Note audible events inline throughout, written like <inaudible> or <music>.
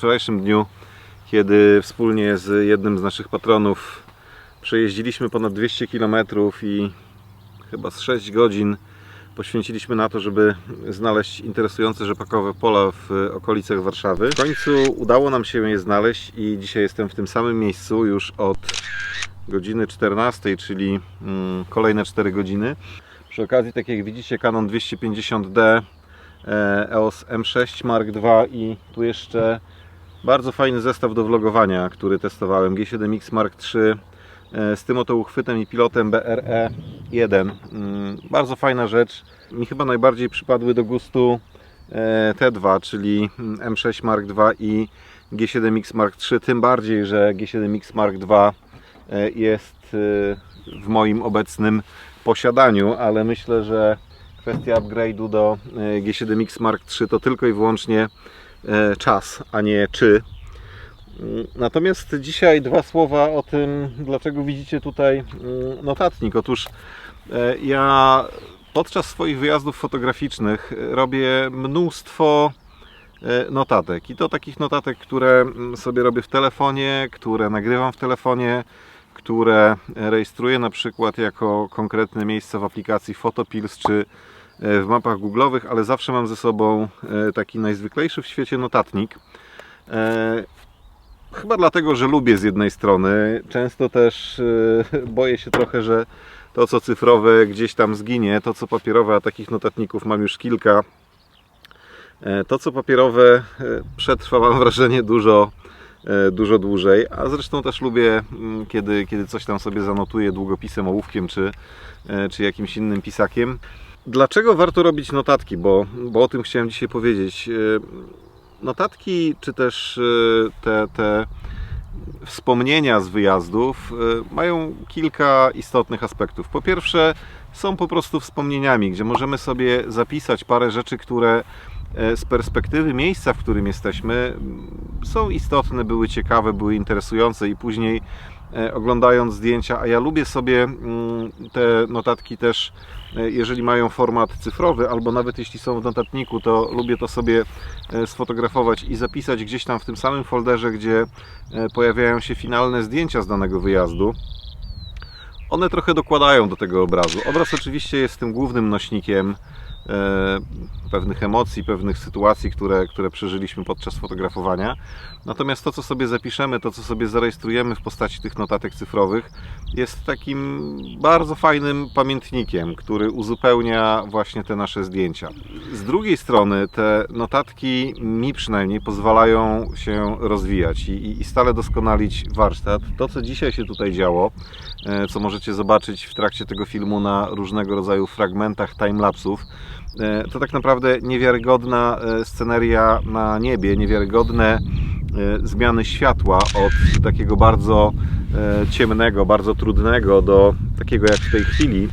wczorajszym dniu, kiedy wspólnie z jednym z naszych patronów przejeździliśmy ponad 200 km i chyba z 6 godzin poświęciliśmy na to, żeby znaleźć interesujące rzepakowe pola w okolicach Warszawy. W końcu udało nam się je znaleźć i dzisiaj jestem w tym samym miejscu już od godziny 14, czyli mm, kolejne 4 godziny. Przy okazji, tak jak widzicie, Canon 250D e, EOS M6 Mark II i tu jeszcze bardzo fajny zestaw do vlogowania, który testowałem G7X Mark III e, z tym oto uchwytem i pilotem BRE1. Mm, Bardzo fajna rzecz. Mi chyba najbardziej przypadły do gustu e, te dwa, czyli mm, M6 Mark II i G7X Mark III. Tym bardziej, że G7X Mark II e, jest w moim obecnym posiadaniu, ale myślę, że kwestia upgrade'u do e, G7X Mark III to tylko i wyłącznie czas, a nie czy. Natomiast dzisiaj dwa słowa o tym, dlaczego widzicie tutaj mm, notatnik. Otóż e, ja podczas swoich wyjazdów fotograficznych e, robię mnóstwo e, notatek. I to takich notatek, które mm, sobie robię w telefonie, które nagrywam w telefonie, które rejestruję na przykład jako konkretne miejsca w aplikacji Photopills czy e, w mapach googlowych, ale zawsze mam ze sobą e, taki najzwyklejszy w świecie notatnik. E, Chyba dlatego, że lubię z jednej strony. Często też e, <laughs> boję się trochę, że to co cyfrowe gdzieś tam zginie, to co papierowe, a takich notatników mam już kilka. E, To co papierowe e, przetrwa, mam wrażenie, dużo, e, dużo dłużej, a zresztą też lubię, mm, kiedy, kiedy coś tam sobie zanotuję długopisem, ołówkiem czy, e, czy jakimś innym pisakiem. Dlaczego warto robić notatki? Bo, bo o tym chciałem dzisiaj powiedzieć. E, Notatki, czy też e, te, te wspomnienia z wyjazdów e, mają kilka istotnych aspektów. Po pierwsze, są po prostu wspomnieniami, gdzie możemy sobie zapisać parę rzeczy, które z perspektywy miejsca, w którym jesteśmy, są istotne, były ciekawe, były interesujące i później oglądając zdjęcia, a ja lubię sobie mm, te notatki też, e, jeżeli mają format cyfrowy, albo nawet jeśli są w notatniku, to lubię to sobie e, sfotografować i zapisać gdzieś tam w tym samym folderze, gdzie e, pojawiają się finalne zdjęcia z danego wyjazdu. One trochę dokładają do tego obrazu. Obraz oczywiście jest tym głównym nośnikiem e, pewnych emocji, pewnych sytuacji, które, które przeżyliśmy podczas fotografowania. Natomiast to, co sobie zapiszemy, to, co sobie zarejestrujemy w postaci tych notatek cyfrowych, jest takim bardzo fajnym pamiętnikiem, który uzupełnia właśnie te nasze zdjęcia. Z drugiej strony, te notatki mi przynajmniej pozwalają się rozwijać i, i- stale doskonalić warsztat. To, co dzisiaj się tutaj działo, e, co możecie zobaczyć w trakcie tego filmu na różnego rodzaju fragmentach timelapsów, e, to tak naprawdę niewiarygodna e, sceneria na niebie, niewiarygodne e, zmiany światła od takiego bardzo e, ciemnego, bardzo trudnego do takiego jak w tej chwili.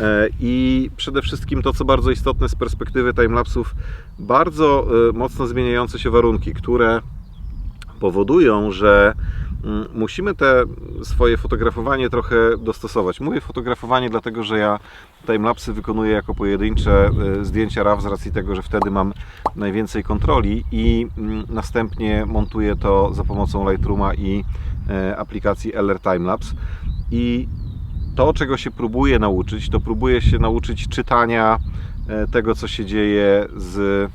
E, I przede wszystkim to, co bardzo istotne z perspektywy timelapsów, bardzo e, mocno zmieniające się warunki, które powodują, że musimy te swoje fotografowanie trochę dostosować. Mówię fotografowanie dlatego, że ja timelapsy wykonuję jako pojedyncze e, zdjęcia RAW z racji tego, że wtedy mam najwięcej kontroli i mm, następnie montuję to za pomocą Lightrooma i e, aplikacji LR Timelapse. I to, czego się próbuję nauczyć, to próbuję się nauczyć czytania e, tego, co się dzieje z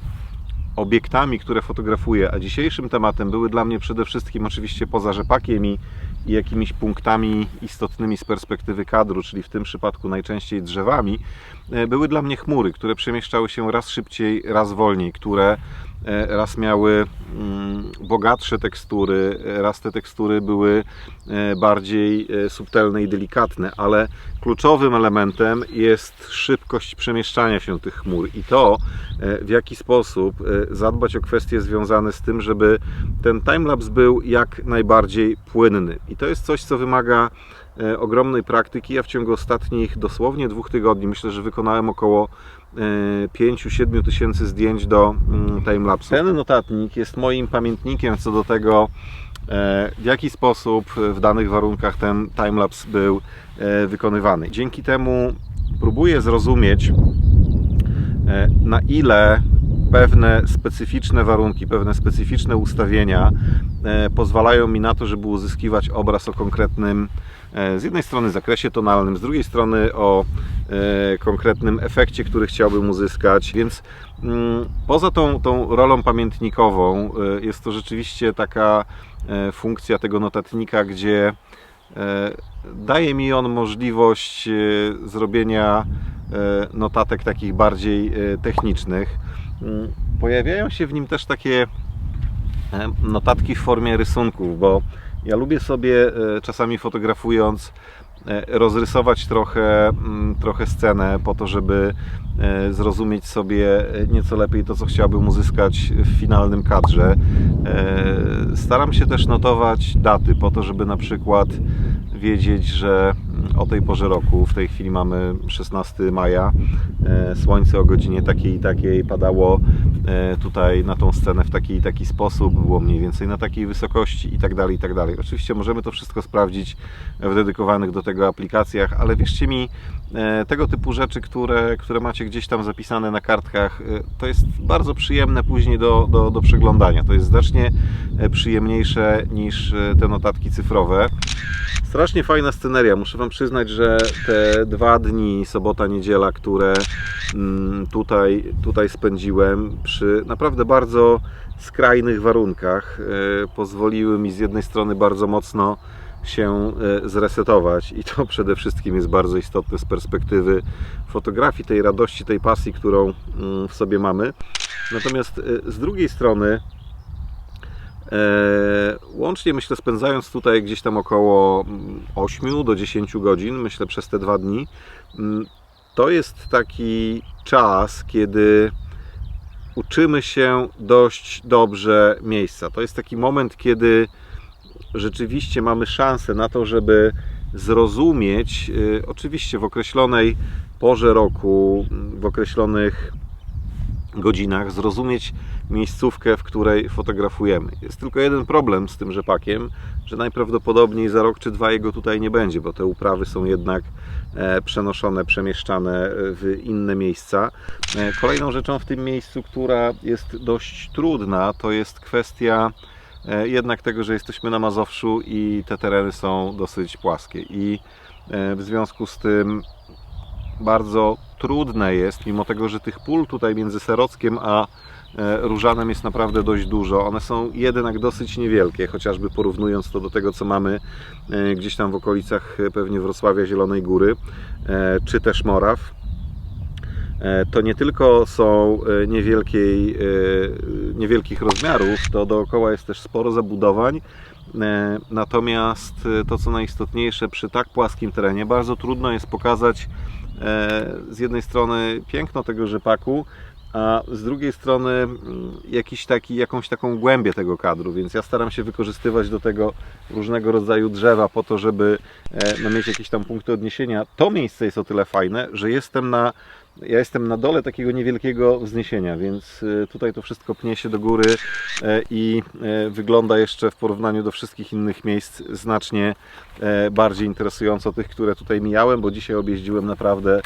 obiektami, które fotografuję, a dzisiejszym tematem były dla mnie przede wszystkim oczywiście poza rzepakiem i, i jakimiś punktami istotnymi z perspektywy kadru, czyli w tym przypadku najczęściej drzewami, e, były dla mnie chmury, które przemieszczały się raz szybciej, raz wolniej, które raz miały mm, bogatsze tekstury, e, raz te tekstury były e, bardziej e, subtelne i delikatne, ale kluczowym elementem jest szybkość przemieszczania się tych chmur i to, e, w jaki sposób e, zadbać o kwestie związane z tym, żeby ten timelapse był jak najbardziej płynny. I to jest coś, co wymaga e, ogromnej praktyki. Ja w ciągu ostatnich dosłownie dwóch tygodni myślę, że wykonałem około 5-7 tysięcy zdjęć do mm, timelapsu. Ten notatnik jest moim pamiętnikiem co do tego, e, w jaki sposób w danych warunkach ten timelapse był e, wykonywany. Dzięki temu próbuję zrozumieć, e, na ile pewne specyficzne warunki, pewne specyficzne ustawienia e, pozwalają mi na to, żeby uzyskiwać obraz o konkretnym, e, z jednej strony zakresie tonalnym, z drugiej strony o e, konkretnym efekcie, który chciałbym uzyskać. Więc mm, poza tą, tą rolą pamiętnikową jest to rzeczywiście taka funkcja tego notatnika, gdzie daje mi on możliwość zrobienia notatek takich bardziej technicznych. Mm, Pojawiają się w nim też takie e, notatki w formie rysunków, bo ja lubię sobie e, czasami fotografując e, rozrysować trochę, mm, trochę scenę po to, żeby zrozumieć sobie nieco lepiej to, co chciałbym uzyskać w finalnym kadrze. Staram się też notować daty po to, żeby na przykład wiedzieć, że o tej porze roku, w tej chwili mamy 16 maja, e, słońce o godzinie takiej i takiej padało e, tutaj na tą scenę w taki i taki sposób, było mniej więcej na takiej wysokości i tak dalej, i tak dalej. Oczywiście możemy to wszystko sprawdzić w dedykowanych do tego aplikacjach, ale wierzcie mi, e, tego typu rzeczy, które, które macie gdzieś tam zapisane na kartkach, to jest bardzo przyjemne później do, do, do przeglądania. To jest znacznie przyjemniejsze niż te notatki cyfrowe. Strasznie fajna sceneria. Muszę Wam przyznać, że te dwa dni, sobota, niedziela, które mm, tutaj, tutaj spędziłem przy naprawdę bardzo skrajnych warunkach, e, pozwoliły mi z jednej strony bardzo mocno się e, zresetować i to <laughs> przede wszystkim jest bardzo istotne z perspektywy fotografii, tej radości, tej pasji, którą mm, w sobie mamy. Natomiast e, z drugiej strony Łącznie myślę, spędzając tutaj gdzieś tam około mm, 8 do 10 godzin, myślę przez te dwa dni, mm, to jest taki czas, kiedy uczymy się dość dobrze miejsca. To jest taki moment, kiedy rzeczywiście mamy szansę na to, żeby zrozumieć, y, oczywiście w określonej porze roku, w określonych godzinach, zrozumieć miejscówkę, w której fotografujemy. Jest tylko jeden problem z tym rzepakiem, że najprawdopodobniej za rok czy dwa jego tutaj nie będzie, bo te uprawy są jednak e, przenoszone, przemieszczane w inne miejsca. E, Kolejną rzeczą w tym miejscu, która jest dość trudna, to jest kwestia e, jednak tego, że jesteśmy na Mazowszu i te tereny są dosyć płaskie i w związku z tym bardzo trudne jest, mimo tego, że tych pól tutaj między Serockiem a e, Różanem jest naprawdę dość dużo. One są jednak dosyć niewielkie, chociażby porównując to do tego, co mamy e, gdzieś tam w okolicach e, pewnie Wrocławia, Zielonej Góry, czy też Moraw. To nie tylko są niewielkiej, niewielkich rozmiarów, to dookoła jest też sporo zabudowań. Natomiast to, co najistotniejsze, przy tak płaskim terenie bardzo trudno jest pokazać z jednej strony piękno tego rzepaku, a z drugiej strony mm, jakiś taki, jakąś taką głębię tego kadru, więc ja staram się wykorzystywać do tego różnego rodzaju drzewa po to, żeby e, no, mieć jakieś tam punkty odniesienia. To miejsce jest o tyle fajne, że jestem na ja jestem na dole takiego niewielkiego wzniesienia, więc e, tutaj to wszystko pnie się do góry e, i e, wygląda jeszcze w porównaniu do wszystkich innych miejsc znacznie e, bardziej interesująco tych, które tutaj mijałem, bo dzisiaj objeździłem naprawdę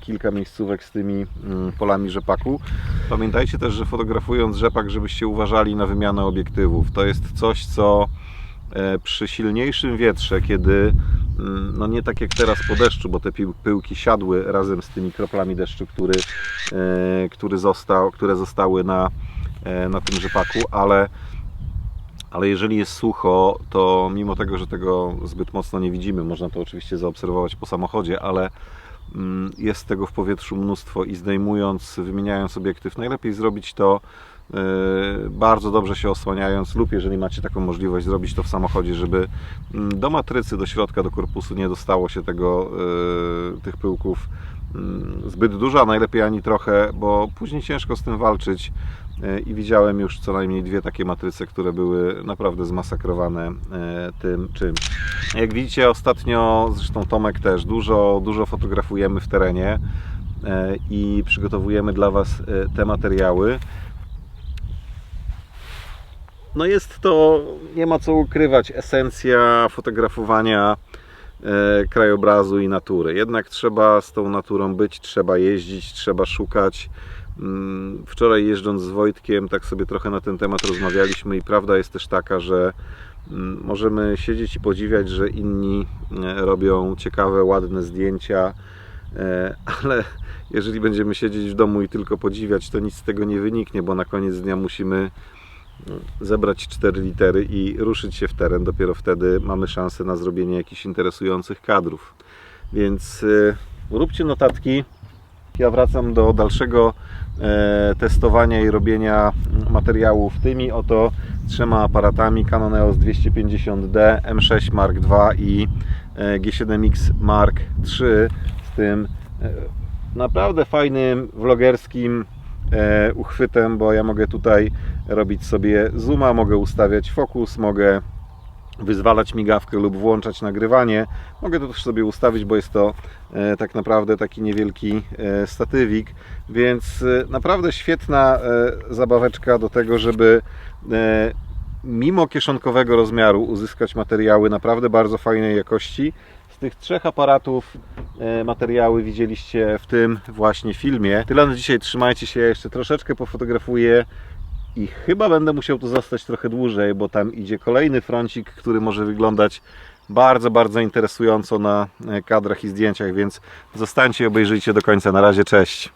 kilka miejscówek z tymi mm, polami rzepaku. Pamiętajcie też, że fotografując rzepak, żebyście uważali na wymianę obiektywów. To jest coś, co przy silniejszym wietrze, kiedy no nie tak jak teraz po deszczu, bo te pyłki siadły razem z tymi kroplami deszczu, który, e, który został, które zostały na, e, na tym rzepaku, ale ale jeżeli jest sucho, to mimo tego, że tego zbyt mocno nie widzimy, można to oczywiście zaobserwować po samochodzie, ale mm, jest tego w powietrzu mnóstwo i zdejmując, wymieniając obiektyw, najlepiej zrobić to bardzo dobrze się osłaniając lub jeżeli macie taką możliwość zrobić to w samochodzie, żeby mm, do matrycy, do środka, do korpusu nie dostało się tego, e, tych pyłków mm, zbyt dużo, a najlepiej ani trochę, bo później ciężko z tym walczyć E, i widziałem już co najmniej dwie takie matryce, które były naprawdę zmasakrowane tym czymś. Jak widzicie ostatnio, zresztą Tomek też, dużo, dużo fotografujemy w terenie i przygotowujemy dla Was te materiały. No jest to, nie ma co ukrywać, esencja fotografowania e, krajobrazu i natury. Jednak trzeba z tą naturą być, trzeba jeździć, trzeba szukać Mm, Wczoraj jeżdżąc z Wojtkiem, tak sobie trochę na ten temat rozmawialiśmy i prawda jest też taka, że mm, możemy siedzieć i podziwiać, że inni e, robią ciekawe, ładne zdjęcia, e, ale jeżeli będziemy siedzieć w domu i tylko podziwiać, to nic z tego nie wyniknie, bo na koniec dnia musimy zebrać cztery litery i ruszyć się w teren. Dopiero wtedy mamy szansę na zrobienie jakichś interesujących kadrów. Więc e, róbcie notatki. Ja wracam do dalszego e, testowania i robienia materiałów tymi oto trzema aparatami Canon EOS 250D, M6 Mark II i e, G7X Mark III z tym naprawdę fajnym vlogerskim uchwytem, bo ja mogę tutaj robić sobie zooma, mogę ustawiać fokus, mogę wyzwalać migawkę lub włączać nagrywanie. Mogę to też sobie ustawić, bo jest to e, tak naprawdę taki niewielki e, statywik, więc e, naprawdę świetna e, zabaweczka do tego, żeby e, mimo kieszonkowego rozmiaru uzyskać materiały naprawdę bardzo fajnej jakości. Z tych trzech aparatów e, materiały widzieliście w tym właśnie filmie. Tyle na dzisiaj, trzymajcie się, jeszcze troszeczkę pofotografuję i chyba będę musiał tu zostać trochę dłużej, bo tam idzie kolejny froncik, który może wyglądać bardzo, bardzo interesująco na e, kadrach i zdjęciach, więc zostańcie i obejrzyjcie do końca. Na razie, cześć!